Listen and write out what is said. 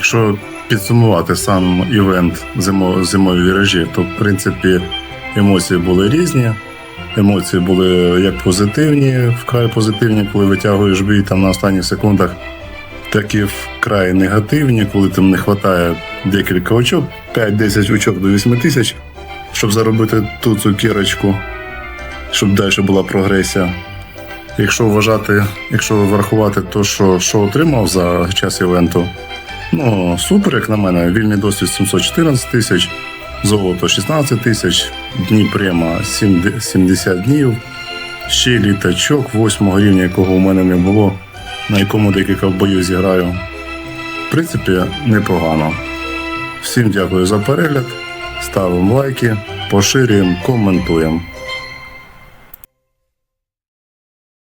Якщо підсумувати сам івент зимо, зимові віражі, то в принципі емоції були різні. Емоції були як позитивні, вкрай позитивні, коли витягуєш бій там на останніх секундах, так і вкрай негативні, коли там не вистачає декілька очок, 5-10 очок до 8 тисяч, щоб заробити ту цукірочку, щоб далі була прогресія. Якщо вважати, якщо врахувати те, що, що отримав за час івенту, ну супер, як на мене, вільний досвід 714 тисяч, золото 16 тисяч, дні према 70 днів, ще літачок 8 рівня, якого у мене не було, на якому декілька боїв зіграю. В принципі, непогано. Всім дякую за перегляд, ставимо лайки, поширюємо, коментуємо.